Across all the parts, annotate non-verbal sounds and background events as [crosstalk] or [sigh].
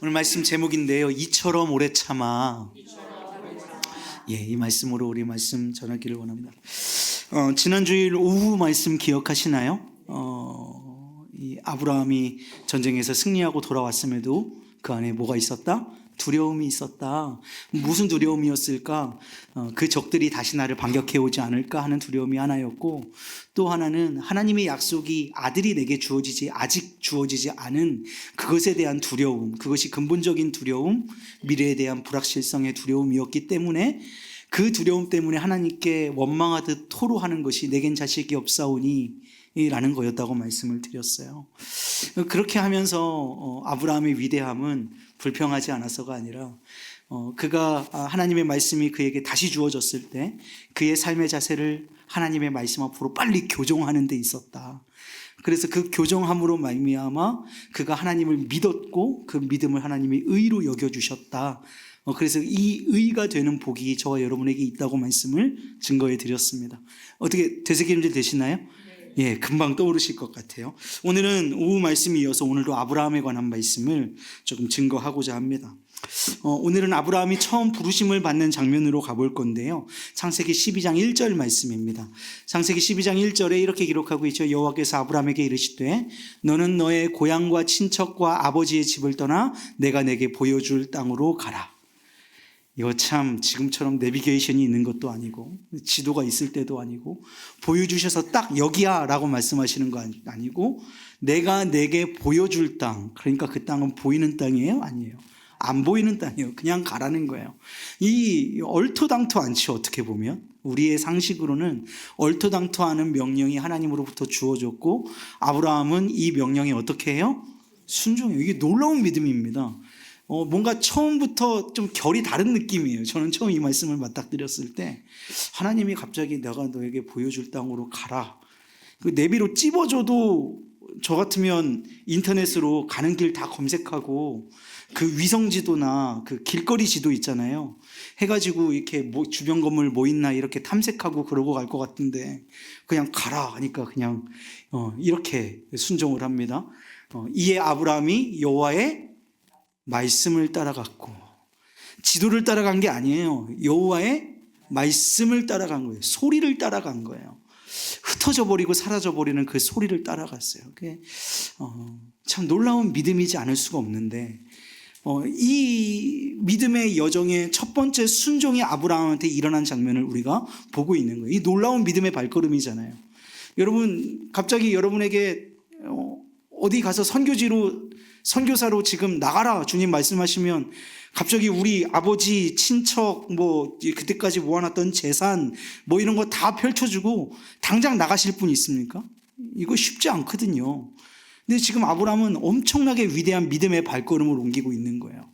오늘 말씀 제목인데요. 이처럼 오래 참아. 예, 이 말씀으로 우리 말씀 전하기를 원합니다. 어, 지난 주일 오후 말씀 기억하시나요? 어, 이 아브라함이 전쟁에서 승리하고 돌아왔음에도 그 안에 뭐가 있었다? 두려움이 있었다. 무슨 두려움이었을까? 어, 그 적들이 다시 나를 반격해 오지 않을까 하는 두려움이 하나였고, 또 하나는 하나님의 약속이 아들이 내게 주어지지 아직 주어지지 않은 그것에 대한 두려움, 그것이 근본적인 두려움, 미래에 대한 불확실성의 두려움이었기 때문에 그 두려움 때문에 하나님께 원망하듯 토로하는 것이 내겐 자식이 없사오니 라는 거였다고 말씀을 드렸어요. 그렇게 하면서 어, 아브라함의 위대함은 불평하지 않아서가 아니라 어, 그가 하나님의 말씀이 그에게 다시 주어졌을 때 그의 삶의 자세를 하나님의 말씀 앞으로 빨리 교정하는 데 있었다. 그래서 그 교정함으로 말미암아 그가 하나님을 믿었고 그 믿음을 하나님이 의로 여겨 주셨다. 어, 그래서 이 의가 되는 복이 저와 여러분에게 있다고 말씀을 증거해 드렸습니다. 어떻게 되새김질 되시나요? 예, 금방 떠오르실 것 같아요. 오늘은 오후 말씀이 이어서 오늘도 아브라함에 관한 말씀을 조금 증거하고자 합니다. 어, 오늘은 아브라함이 처음 부르심을 받는 장면으로 가볼 건데요. 창세기 12장 1절 말씀입니다. 창세기 12장 1절에 이렇게 기록하고 있죠. 여호와께서 아브라함에게 이르시되 너는 너의 고향과 친척과 아버지의 집을 떠나 내가 내게 보여줄 땅으로 가라. 이거 참 지금처럼 내비게이션이 있는 것도 아니고 지도가 있을 때도 아니고 보여주셔서 딱 여기야 라고 말씀하시는 거 아니고 내가 내게 보여줄 땅 그러니까 그 땅은 보이는 땅이에요? 아니에요. 안 보이는 땅이에요. 그냥 가라는 거예요. 이 얼토당토 않죠. 어떻게 보면 우리의 상식으로는 얼토당토하는 명령이 하나님으로부터 주어졌고 아브라함은 이 명령에 어떻게 해요? 순종해요. 이게 놀라운 믿음입니다. 어, 뭔가 처음부터 좀 결이 다른 느낌이에요. 저는 처음 이 말씀을 맞닥뜨렸을 때 하나님이 갑자기 내가 너에게 보여줄 땅으로 가라. 그 내비로 찝어줘도 저 같으면 인터넷으로 가는 길 다 검색하고 그 위성 지도나 그 길거리 지도 있잖아요. 해가지고 이렇게 뭐 주변 건물 뭐 있나 이렇게 탐색하고 그러고 갈 것 같은데 그냥 가라 하니까 그냥 어, 이렇게 순종을 합니다. 어, 이에 아브라함이 여호와의 말씀을 따라갔고 지도를 따라간 게 아니에요. 여호와의 말씀을 따라간 거예요. 소리를 따라간 거예요. 흩어져 버리고 사라져 버리는 그 소리를 따라갔어요. 그게 어, 참 놀라운 믿음이지 않을 수가 없는데 어, 이 믿음의 여정의 첫 번째 순종이 아브라함한테 일어난 장면을 우리가 보고 있는 거예요. 이 놀라운 믿음의 발걸음이잖아요. 여러분 갑자기 여러분에게 어, 어디 가서 선교지로 선교사로 지금 나가라 주님 말씀하시면 갑자기 우리 아버지 친척 뭐 그때까지 모아놨던 재산 뭐 이런 거 다 펼쳐주고 당장 나가실 분 있습니까? 이거 쉽지 않거든요. 근데 지금 아브라함은 엄청나게 위대한 믿음의 발걸음을 옮기고 있는 거예요.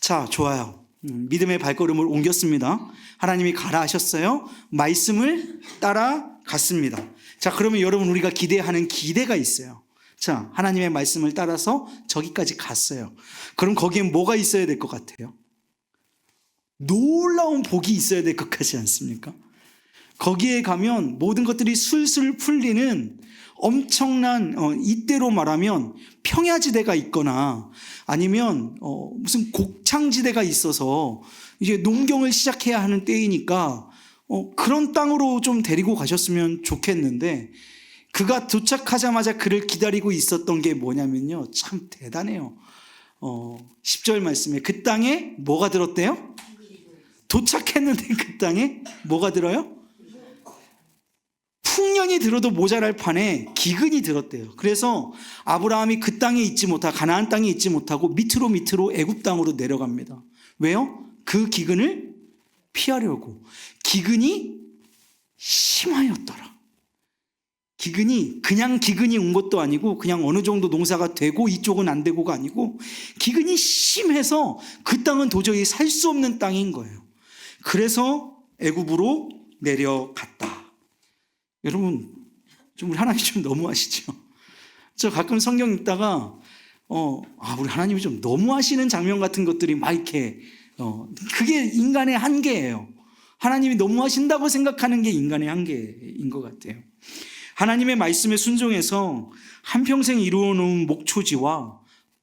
자, 좋아요. 음, 믿음의 발걸음을 옮겼습니다. 하나님이 가라 하셨어요. 말씀을 따라 갔습니다. 자, 그러면 여러분 우리가 기대하는 기대가 있어요. 자, 하나님의 말씀을 따라서 저기까지 갔어요. 그럼 거기엔 뭐가 있어야 될 것 같아요? 놀라운 복이 있어야 될 것 같지 않습니까? 거기에 가면 모든 것들이 술술 풀리는 엄청난 어, 이때로 말하면 평야지대가 있거나 아니면 어, 무슨 곡창지대가 있어서 이제 농경을 시작해야 하는 때이니까 어, 그런 땅으로 좀 데리고 가셨으면 좋겠는데 그가 도착하자마자 그를 기다리고 있었던 게 뭐냐면요. 참 대단해요. 어, 10절 말씀에 그 땅에 뭐가 들었대요? 도착했는데 그 땅에 뭐가 들어요? 풍년이 들어도 모자랄 판에 기근이 들었대요. 그래서 아브라함이 그 땅에 있지 못하고 가나안 땅에 있지 못하고 밑으로 밑으로 애굽 땅으로 내려갑니다. 왜요? 그 기근을 피하려고. 기근이 심하였더라. 기근이 그냥 기근이 온 것도 아니고 그냥 어느 정도 농사가 되고 이쪽은 안 되고가 아니고 기근이 심해서 그 땅은 도저히 살 수 없는 땅인 거예요. 그래서 애굽으로 내려갔다. 여러분 좀 우리 하나님 좀 너무하시죠? 저 가끔 성경 읽다가 어, 아, 우리 하나님이 좀 너무하시는 장면 같은 것들이 막 이렇게 어, 그게 인간의 한계예요. 하나님이 너무하신다고 생각하는 게 인간의 한계인 것 같아요. 하나님의 말씀에 순종해서 한평생 이루어 놓은 목초지와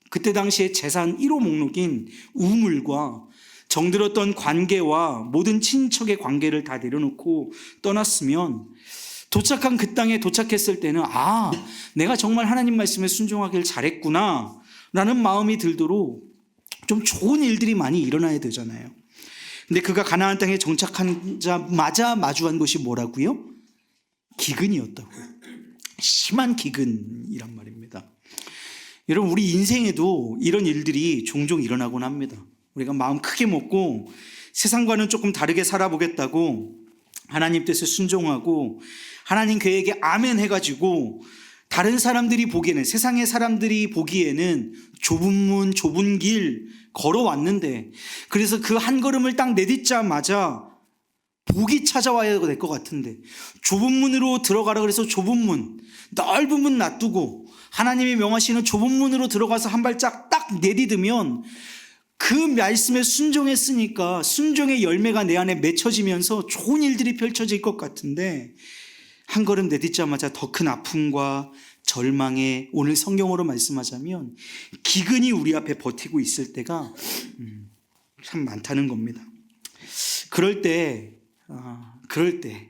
그때 당시에 재산 1호 목록인 우물과 정들었던 관계와 모든 친척의 관계를 다 내려놓고 떠났으면 도착한 그 땅에 도착했을 때는 아, 내가 정말 하나님 말씀에 순종하길 잘했구나 라는 마음이 들도록 좀 좋은 일들이 많이 일어나야 되잖아요. 근데 그가 가나안 땅에 정착하자마자 마주한 것이 뭐라고요? 기근이었다고요. 심한 기근이란 말입니다. 여러분 우리 인생에도 이런 일들이 종종 일어나곤 합니다. 우리가 마음 크게 먹고 세상과는 조금 다르게 살아보겠다고 하나님 뜻에 순종하고 하나님 계획에 아멘 해가지고 다른 사람들이 보기에는 세상의 사람들이 보기에는 좁은 문 좁은 길 걸어왔는데 그래서 그 한 걸음을 딱 내딛자마자 복이 찾아와야 될 것 같은데 좁은 문으로 들어가라 그래서 좁은 문 넓은 문 놔두고 하나님이 명하시는 좁은 문으로 들어가서 한 발짝 딱 내딛으면 그 말씀에 순종했으니까 순종의 열매가 내 안에 맺혀지면서 좋은 일들이 펼쳐질 것 같은데 한 걸음 내딛자마자 더 큰 아픔과 절망에 오늘 성경으로 말씀하자면 기근이 우리 앞에 버티고 있을 때가 음, 참 많다는 겁니다. 그럴 때, 아, 그럴 때,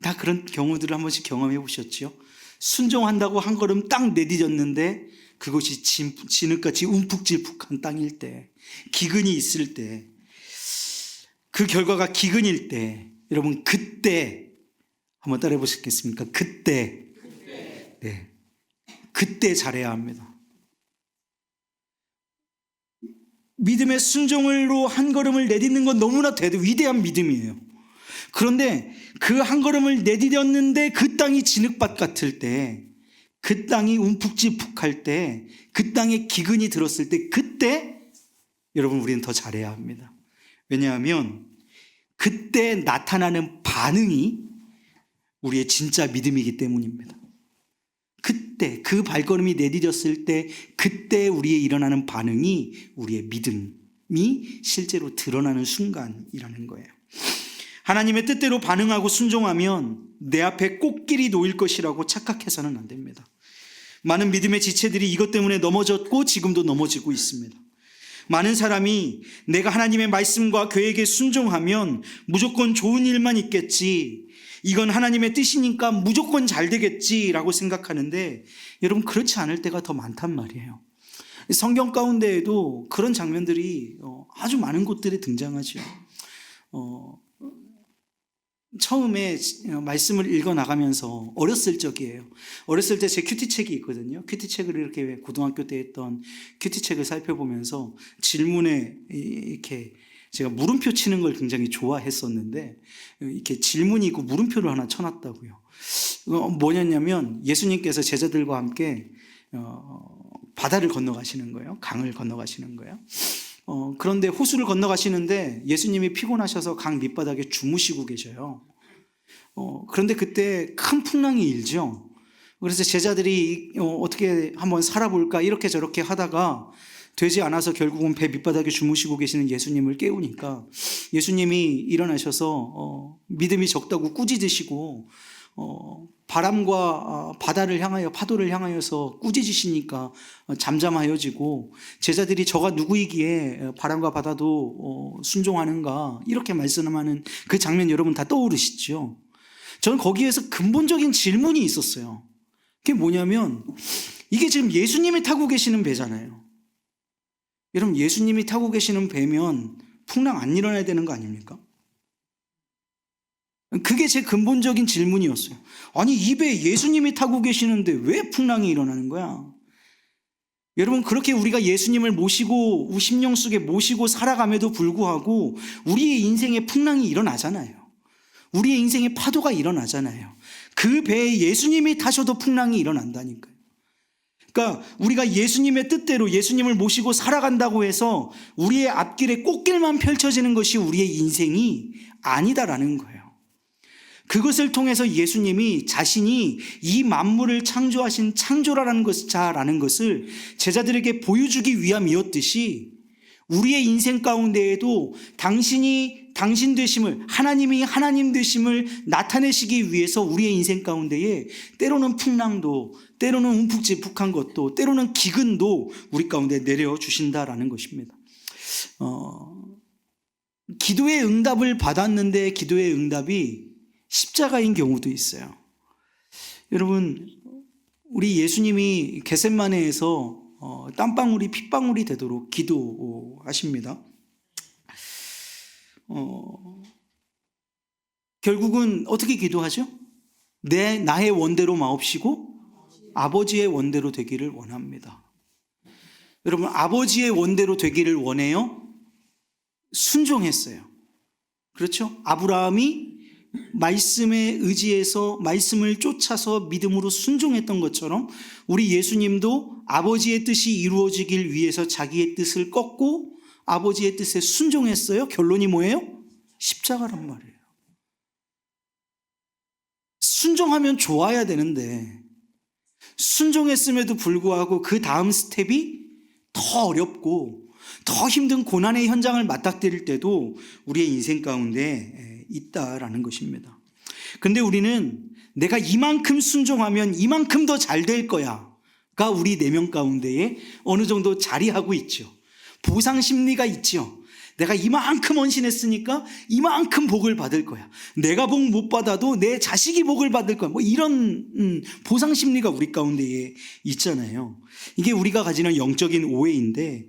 다 그런 경우들을 한 번씩 경험해 보셨죠? 순종한다고 한 걸음 딱 내딛었는데 그것이 진- 진흙같이 움푹질푹한 땅일 때, 기근이 있을 때, 그 결과가 기근일 때, 여러분 그때 한번 따라해 보시겠습니까? 그때, 네, 그때 잘해야 합니다. 믿음의 순종으로 한 걸음을 내딛는 건 너무나 대 위대한 믿음이에요. 그런데 그 한 걸음을 내디뎠는데 그 땅이 진흙밭 같을 때, 그 땅이 움푹지푹할 때, 그 땅에 기근이 들었을 때, 그때 여러분 우리는 더 잘해야 합니다. 왜냐하면 그때 나타나는 반응이 우리의 진짜 믿음이기 때문입니다. 그때 그 발걸음이 내디뎠을 때 그때 우리의 일어나는 반응이 우리의 믿음이 실제로 드러나는 순간이라는 거예요. 하나님의 뜻대로 반응하고 순종하면 내 앞에 꽃길이 놓일 것이라고 착각해서는 안 됩니다. 많은 믿음의 지체들이 이것 때문에 넘어졌고 지금도 넘어지고 있습니다. 많은 사람이 내가 하나님의 말씀과 계획에 순종하면 무조건 좋은 일만 있겠지. 이건 하나님의 뜻이니까 무조건 잘 되겠지라고 생각하는데 여러분 그렇지 않을 때가 더 많단 말이에요. 성경 가운데에도 그런 장면들이 어, 아주 많은 곳들에 등장하죠. 어, 처음에 말씀을 읽어 나가면서 어렸을 적이에요. 어렸을 때 제 큐티 책이 있거든요. 큐티 책을 이렇게 고등학교 때 했던 큐티 책을 살펴보면서 질문에 이렇게 제가 물음표 치는 걸 굉장히 좋아했었는데 이렇게 질문이 있고 물음표를 하나 쳐놨다고요. 어, 뭐냐면 예수님께서 제자들과 함께 어, 바다를 건너가시는 거예요. 강을 건너가시는 거예요. 어, 그런데 호수를 건너가시는데 예수님이 피곤하셔서 강 밑바닥에 주무시고 계셔요. 어, 그런데 그때 큰 풍랑이 일죠. 그래서 제자들이 어, 어떻게 한번 살아볼까 이렇게 저렇게 하다가 되지 않아서 결국은 배 밑바닥에 주무시고 계시는 예수님을 깨우니까 예수님이 일어나셔서 어, 믿음이 적다고 꾸짖으시고 어, 바람과 어, 바다를 향하여 파도를 향하여서 꾸짖으시니까 어, 잠잠하여지고 제자들이 저가 누구이기에 어, 바람과 바다도 어, 순종하는가 이렇게 말씀하는 그 장면 여러분 다 떠오르시죠? 저는 거기에서 근본적인 질문이 있었어요. 그게 뭐냐면 이게 지금 예수님이 타고 계시는 배잖아요. 여러분 예수님이 타고 계시는 배면 풍랑 안 일어나야 되는 거 아닙니까? 그게 제 근본적인 질문이었어요. 아니 이 배에 예수님이 타고 계시는데 왜 풍랑이 일어나는 거야? 여러분 그렇게 우리가 예수님을 모시고 심령 속에 모시고 살아감에도 불구하고 우리의 인생에 풍랑이 일어나잖아요. 우리의 인생에 파도가 일어나잖아요. 그 배에 예수님이 타셔도 풍랑이 일어난다니까요. 그러니까 우리가 예수님의 뜻대로 예수님을 모시고 살아간다고 해서 우리의 앞길에 꽃길만 펼쳐지는 것이 우리의 인생이 아니다라는 거예요. 그것을 통해서 예수님이 자신이 이 만물을 창조하신 창조라는 것, 자라는 것을 제자들에게 보여주기 위함이었듯이 우리의 인생 가운데에도 당신이 당신 되심을 하나님이 하나님 되심을 나타내시기 위해서 우리의 인생 가운데에 때로는 풍랑도 때로는 움푹지푹한 것도 때로는 기근도 우리 가운데 내려 주신다라는 것입니다. 어, 기도의 응답을 받았는데 기도의 응답이 십자가인 경우도 있어요. 여러분 우리 예수님이 겟셋마네에서 어, 땀방울이 핏방울이 되도록 기도하십니다. 어, 결국은 어떻게 기도하죠? 내 나의 원대로 마옵시고 아버지의 원대로 되기를 원합니다. 여러분 아버지의 원대로 되기를 원해요. 순종했어요. 그렇죠? 아브라함이 말씀에 의지해서 말씀을 쫓아서 믿음으로 순종했던 것처럼 우리 예수님도 아버지의 뜻이 이루어지길 위해서 자기의 뜻을 꺾고 아버지의 뜻에 순종했어요. 결론이 뭐예요? 십자가란 말이에요. 순종하면 좋아야 되는데 순종했음에도 불구하고 그 다음 스텝이 더 어렵고 더 힘든 고난의 현장을 맞닥뜨릴 때도 우리의 인생 가운데 있다라는 것입니다. 근데 우리는 내가 이만큼 순종하면 이만큼 더 잘 될 거야 가 우리 내면 가운데에 어느 정도 자리하고 있죠. 보상 심리가 있죠. 내가 이만큼 헌신했으니까 이만큼 복을 받을 거야. 내가 복 못 받아도 내 자식이 복을 받을 거야. 뭐 이런 음, 보상 심리가 우리 가운데에 있잖아요. 이게 우리가 가지는 영적인 오해인데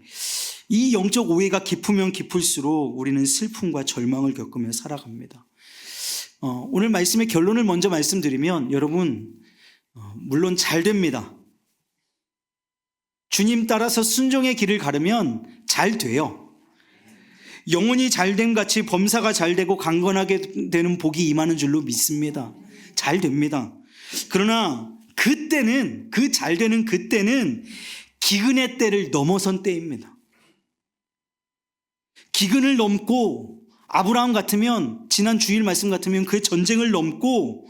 이 영적 오해가 깊으면 깊을수록 우리는 슬픔과 절망을 겪으며 살아갑니다. 어, 오늘 말씀의 결론을 먼저 말씀드리면 여러분 어, 물론 잘 됩니다. 주님 따라서 순종의 길을 가르면 잘 돼요. 영혼이 잘됨 같이 범사가 잘 되고 강건하게 되는 복이 임하는 줄로 믿습니다. 잘 됩니다. 그러나 그때는 그 잘 되는 그때는 기근의 때를 넘어선 때입니다. 기근을 넘고 아브라함 같으면 지난 주일 말씀 같으면 그 전쟁을 넘고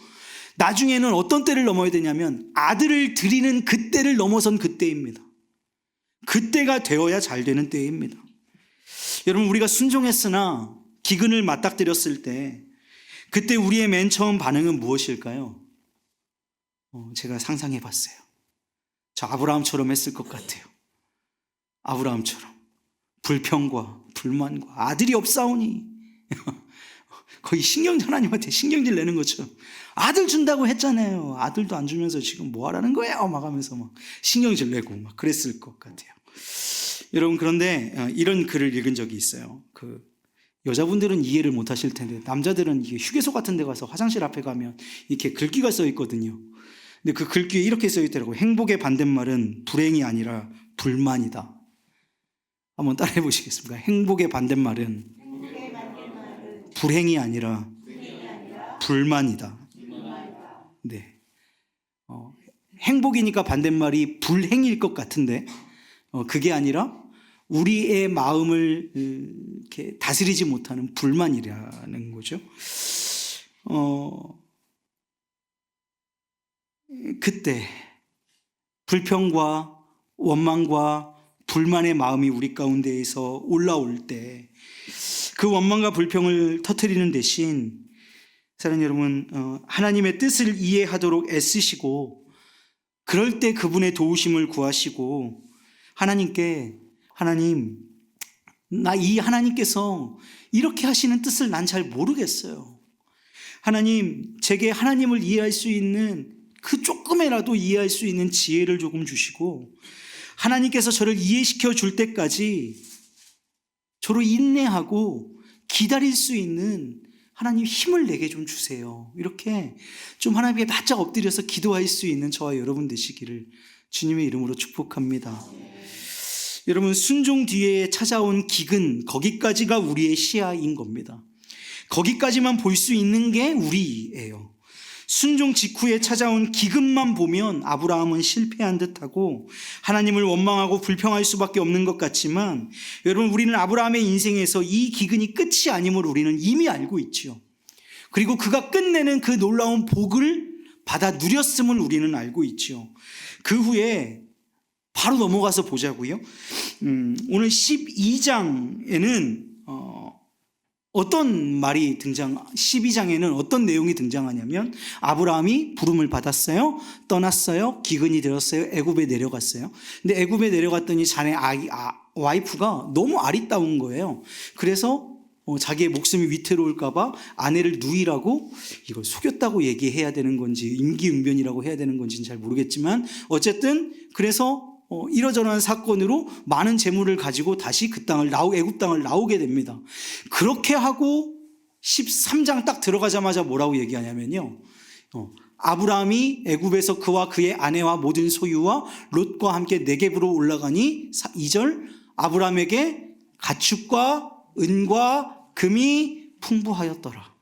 나중에는 어떤 때를 넘어야 되냐면 아들을 드리는 그때를 넘어선 그때입니다. 그때가 되어야 잘 되는 때입니다. 여러분 우리가 순종했으나 기근을 맞닥뜨렸을 때 그때 우리의 맨 처음 반응은 무엇일까요? 어, 제가 상상해 봤어요. 저 아브라함처럼 했을 것 같아요. 아브라함처럼 불평과 불만과 아들이 없사오니 [laughs] 거의 신경질 하나님한테 신경질 내는 것처럼 아들 준다고 했잖아요. 아들도 안 주면서 지금 뭐 하라는 거예요? 막 하면서 막 신경질 내고 막 그랬을 것 같아요. 여러분 그런데 어, 이런 글을 읽은 적이 있어요. 그 여자분들은 이해를 못 하실 텐데 남자들은 이게 휴게소 같은 데 가서 화장실 앞에 가면 이렇게 글귀가 써 있거든요. 근데 그 글귀에 이렇게 써 있더라고요. 행복의 반대말은 불행이 아니라 불만이다. 한번 따라해 보시겠습니까? 행복의 반대말은 불행이 아니라 불만이다. 네. 어, 행복이니까 반대말이 불행일 것 같은데 어, 그게 아니라 우리의 마음을 음, 이렇게 다스리지 못하는 불만이라는 거죠. 어, 그때 불평과 원망과 불만의 마음이 우리 가운데에서 올라올 때 그 원망과 불평을 터뜨리는 대신 사랑 여러분 어, 하나님의 뜻을 이해하도록 애쓰시고 그럴 때 그분의 도우심을 구하시고 하나님께 하나님 나 이 하나님께서 이렇게 하시는 뜻을 난 잘 모르겠어요. 하나님 제게 하나님을 이해할 수 있는 그 조금이라도 이해할 수 있는 지혜를 조금 주시고 하나님께서 저를 이해시켜 줄 때까지 저로 인내하고 기다릴 수 있는 하나님 힘을 내게 좀 주세요. 이렇게 좀 하나님께 바짝 엎드려서 기도할 수 있는 저와 여러분 되시기를 주님의 이름으로 축복합니다. 여러분 순종 뒤에 찾아온 기근 거기까지가 우리의 시야인 겁니다. 거기까지만 볼 수 있는 게 우리예요. 순종 직후에 찾아온 기근만 보면 아브라함은 실패한 듯하고 하나님을 원망하고 불평할 수밖에 없는 것 같지만 여러분 우리는 아브라함의 인생에서 이 기근이 끝이 아님을 우리는 이미 알고 있지요. 그리고 그가 끝내는 그 놀라운 복을 받아 누렸음을 우리는 알고 있지요. 그 후에 바로 넘어가서 보자고요. 음, 오늘 12장에는 어, 어떤 말이 등장 12장에는 어떤 내용이 등장하냐면 아브라함이 부름을 받았어요. 떠났어요. 기근이 들었어요. 애굽에 내려갔어요. 근데 애굽에 내려갔더니 자네 아기 아, 와이프가 너무 아리따운 거예요. 그래서 어, 자기의 목숨이 위태로울까봐 아내를 누이라고 이걸 속였다고 얘기해야 되는 건지 임기응변이라고 해야 되는 건지는 잘 모르겠지만 어쨌든 그래서 어, 이러저러한 사건으로 많은 재물을 가지고 다시 그 땅을 나오 애굽 땅을 나오게 됩니다. 그렇게 하고 13장 딱 들어가자마자 뭐라고 얘기하냐면요. 어, 아브라함이 애굽에서 그와 그의 아내와 모든 소유와 롯과 함께 네겝으로 올라가니 2절 아브라함에게 가축과 은과 금이 풍부하였더라.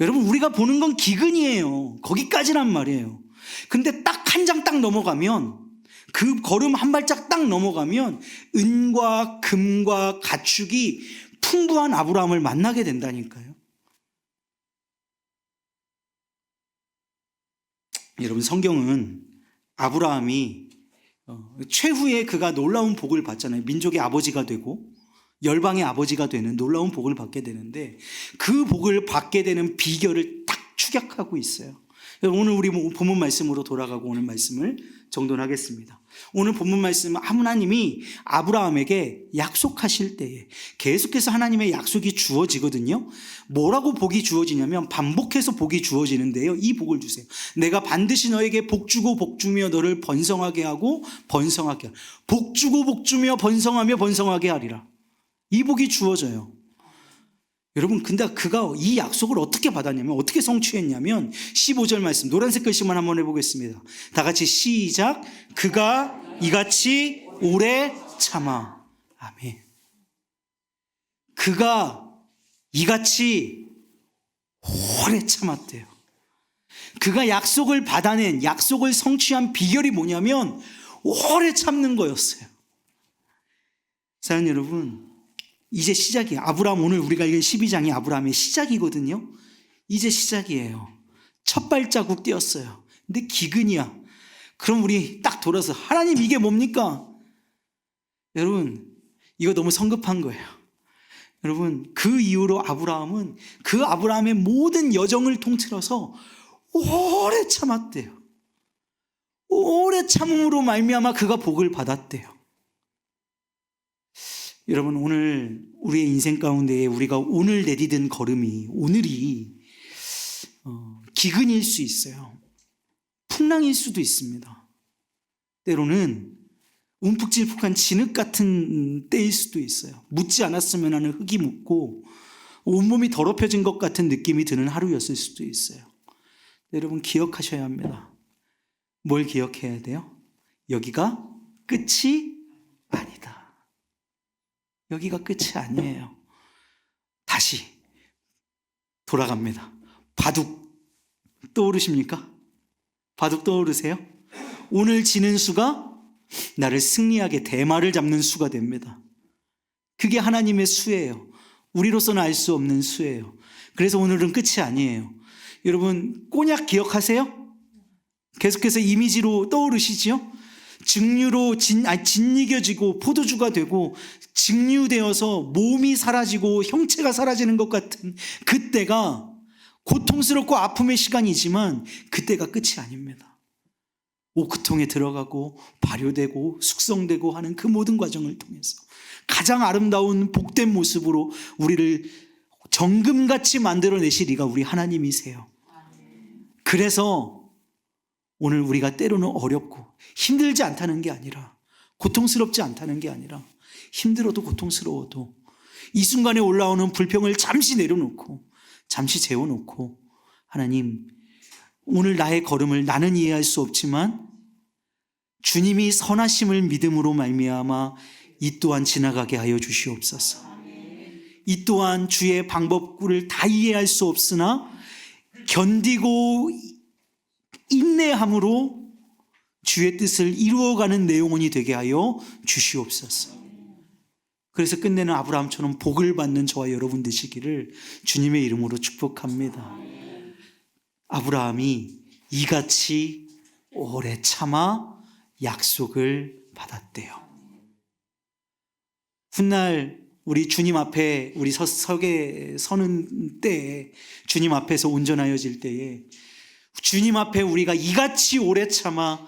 여러분 우리가 보는 건 기근이에요. 거기까지란 말이에요. 근데 딱 한 장 딱 넘어가면 그 걸음 한 발짝 딱 넘어가면 은과 금과 가축이 풍부한 아브라함을 만나게 된다니까요. 여러분 성경은 아브라함이 어, 최후에 그가 놀라운 복을 받잖아요. 민족의 아버지가 되고 열방의 아버지가 되는 놀라운 복을 받게 되는데 그 복을 받게 되는 비결을 딱 축약하고 있어요. 오늘 우리 본문 말씀으로 돌아가고 오늘 말씀을 정돈하겠습니다. 오늘 본문 말씀 하나님이 아브라함에게 약속하실 때에 계속해서 하나님의 약속이 주어지거든요. 뭐라고 복이 주어지냐면 반복해서 복이 주어지는데요. 이 복을 주세요. 내가 반드시 너에게 복 주고 복 주며 너를 번성하게 하고 번성하게 하라. 복 주고 복 주며 번성하며 번성하게 하리라. 이 복이 주어져요. 여러분, 근데 그가 이 약속을 어떻게 받았냐면, 어떻게 성취했냐면, 15절 말씀, 노란색 글씨만 한번 해보겠습니다. 다 같이 시작. 그가 이같이 오래 참아. 아멘. 그가 이같이 오래 참았대요. 그가 약속을 받아낸, 약속을 성취한 비결이 뭐냐면, 오래 참는 거였어요. 사연 여러분, 이제 시작이에요. 아브라함 오늘 우리가 읽은 12장이 아브라함의 시작이거든요. 이제 시작이에요. 첫 발자국 띄었어요. 근데 기근이야. 그럼 우리 딱 돌아서 하나님 이게 뭡니까? 여러분 이거 너무 성급한 거예요. 여러분 그 이후로 아브라함은 그 아브라함의 모든 여정을 통틀어서 오래 참았대요. 오래 참음으로 말미암아 그가 복을 받았대요. 여러분 오늘 우리의 인생 가운데 우리가 오늘 내디딘 걸음이 오늘이 어, 기근일 수 있어요. 풍랑일 수도 있습니다. 때로는 움푹질푹한 진흙 같은 때일 수도 있어요. 묻지 않았으면 하는 흙이 묻고 온몸이 더럽혀진 것 같은 느낌이 드는 하루였을 수도 있어요. 여러분 기억하셔야 합니다. 뭘 기억해야 돼요? 여기가 끝이 아니다. 여기가 끝이 아니에요. 다시 돌아갑니다. 바둑 떠오르십니까? 바둑 떠오르세요? 오늘 지는 수가 나를 승리하게 대마를 잡는 수가 됩니다. 그게 하나님의 수예요. 우리로서는 알 수 없는 수예요. 그래서 오늘은 끝이 아니에요. 여러분, 꼬냑 기억하세요? 계속해서 이미지로 떠오르시지요? 증류로 진, 아니, 짓이겨지고 포도주가 되고 증류되어서 몸이 사라지고 형체가 사라지는 것 같은 그때가 고통스럽고 아픔의 시간이지만 그때가 끝이 아닙니다. 오크통에 들어가고 발효되고 숙성되고 하는 그 모든 과정을 통해서 가장 아름다운 복된 모습으로 우리를 정금같이 만들어내실 이가 우리 하나님이세요. 그래서 오늘 우리가 때로는 어렵고 힘들지 않다는 게 아니라 고통스럽지 않다는 게 아니라 힘들어도 고통스러워도 이 순간에 올라오는 불평을 잠시 내려놓고 잠시 재워놓고 하나님 오늘 나의 걸음을 나는 이해할 수 없지만 주님이 선하심을 믿음으로 말미암아 이 또한 지나가게 하여 주시옵소서. 이 또한 주의 방법구를 다 이해할 수 없으나 견디고 인내함으로 주의 뜻을 이루어가는 내용원이 되게 하여 주시옵소서. 그래서 끝내는 아브라함처럼 복을 받는 저와 여러분 되시기를 주님의 이름으로 축복합니다. 아브라함이 이같이 오래 참아 약속을 받았대요. 훗날 우리 주님 앞에 우리 서, 서게 서는 때에 주님 앞에서 온전하여질 때에 주님 앞에 우리가 이같이 오래 참아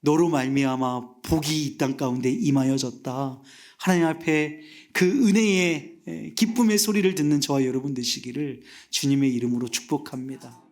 너로 말미암아 복이 이 땅 가운데 임하여졌다. 하나님 앞에 그 은혜의 기쁨의 소리를 듣는 저와 여러분 되시기를 주님의 이름으로 축복합니다.